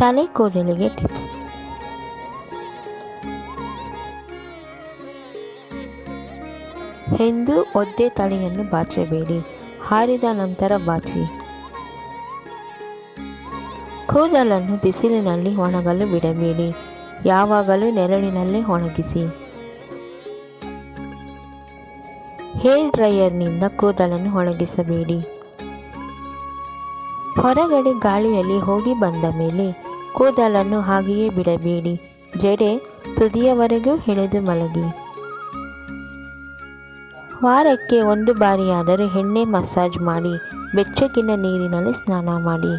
ತಲೆ ಕೂದಲಿಗೆ ಟಿಪ್ಸ್. ಎಂದು ಒದ್ದೆ ತಲೆಯನ್ನು ಬಾಚಬೇಡಿ, ಹಾರಿದ ನಂತರ ಬಾಚಿ. ಕೂದಲನ್ನು ಬಿಸಿಲಿನಲ್ಲಿ ಒಣಗಲು ಬಿಡಬೇಡಿ, ಯಾವಾಗಲೂ ನೆರಳಿನಲ್ಲೇ ಒಣಗಿಸಿ. ಹೇರ್ ಡ್ರೈಯರ್ನಿಂದ ಕೂದಲನ್ನು ಒಣಗಿಸಬೇಡಿ. ಹೊರಗಡೆ ಗಾಳಿಯಲ್ಲಿ ಹೋಗಿ ಬಂದ ಮೇಲೆ ಕೂದಲನ್ನು ಹಾಗೆಯೇ ಬಿಡಬೇಡಿ. ಜಡೆ ತುದಿಯವರೆಗೂ ಎಳೆದು ಮಲಗಿ. ವಾರಕ್ಕೆ ಒಂದು ಬಾರಿಯಾದರೂ ಎಣ್ಣೆ ಮಸಾಜ್ ಮಾಡಿ, ಬೆಚ್ಚಗಿನ ನೀರಿನಲ್ಲಿ ಸ್ನಾನ ಮಾಡಿ.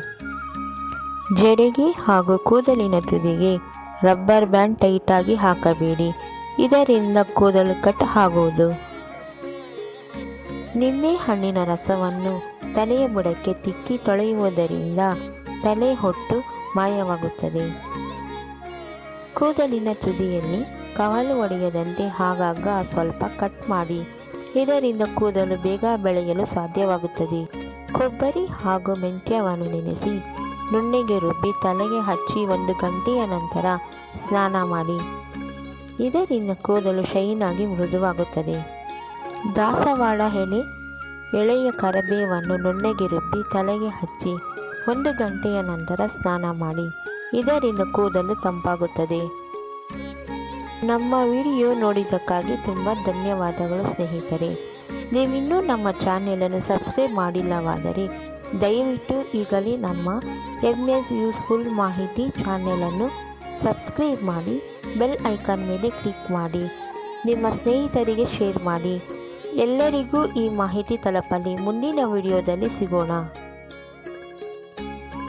ಜಡೆಗೆ ಹಾಗೂ ಕೂದಲಿನ ತುದಿಗೆ ರಬ್ಬರ್ ಬ್ಯಾಂಡ್ ಟೈಟಾಗಿ ಹಾಕಬೇಡಿ. ಇದರಿಂದ ಕೂದಲು ಕಟ್ ಆಗುವುದು. ನಿಂಬೆ ಹಣ್ಣಿನ ರಸವನ್ನು ತಲೆಯ ಬುಡಕ್ಕೆ ತಿಕ್ಕಿ ತೊಳೆಯುವುದರಿಂದ ತಲೆ ಹೊಟ್ಟು ಮಾಯವಾಗುತ್ತದೆ. ಕೂದಲಿನ ತುದಿಯಲ್ಲಿ ಕವಲು ಒಡೆಯದಂತೆ ಆಗಾಗ ಸ್ವಲ್ಪ ಕಟ್ ಮಾಡಿ. ಇದರಿಂದ ಕೂದಲು ಬೇಗ ಬೆಳೆಯಲು ಸಾಧ್ಯವಾಗುತ್ತದೆ. ಕೊಬ್ಬರಿ ಹಾಗೂ ಮೆಂತ್ಯವನ್ನು ನೆನೆಸಿ, ನುಣ್ಣೆಗೆ ರುಬ್ಬಿ ತಲೆಗೆ ಹಚ್ಚಿ ಒಂದು ಗಂಟೆಯ ನಂತರ ಸ್ನಾನ ಮಾಡಿ. ಇದರಿಂದ ಕೂದಲು ಶೈನಾಗಿ ಮೃದುವಾಗುತ್ತದೆ. ದಾಸವಾಳ ಎಲೆ, ಎಳೆಯ ಕರಬೇವನ್ನು ನುಣ್ಣೆಗೆ ರುಬ್ಬಿ ತಲೆಗೆ ಹಚ್ಚಿ ಒಂದು ಗಂಟೆಯ ನಂತರ ಸ್ನಾನ ಮಾಡಿ, ಇದರಿಂದ ಕೂದಲು ತಂಪಾಗುತ್ತದೆ. ನಮ್ಮ ವಿಡಿಯೋ ನೋಡಿದ್ದಕ್ಕಾಗಿ ತುಂಬ ಧನ್ಯವಾದಗಳು ಸ್ನೇಹಿತರೆ. ನೀವಿನ್ನೂ ನಮ್ಮ ಚಾನೆಲನ್ನು ಸಬ್ಸ್ಕ್ರೈಬ್ ಮಾಡಿಲ್ಲವಾದರೆ, ದಯವಿಟ್ಟು ಈಗಲೇ ನಮ್ಮ ಎಂ ಎಸ್ ಯೂಸ್ಫುಲ್ ಮಾಹಿತಿ ಚಾನೆಲನ್ನು ಸಬ್ಸ್ಕ್ರೈಬ್ ಮಾಡಿ, ಬೆಲ್ ಐಕಾನ್ ಮೇಲೆ ಕ್ಲಿಕ್ ಮಾಡಿ, ನಿಮ್ಮ ಸ್ನೇಹಿತರಿಗೆ ಶೇರ್ ಮಾಡಿ. ಎಲ್ಲರಿಗೂ ಈ ಮಾಹಿತಿ ತಲುಪಲಿ. ಮುಂದಿನ ವಿಡಿಯೋದಲ್ಲಿ ಸಿಗೋಣ.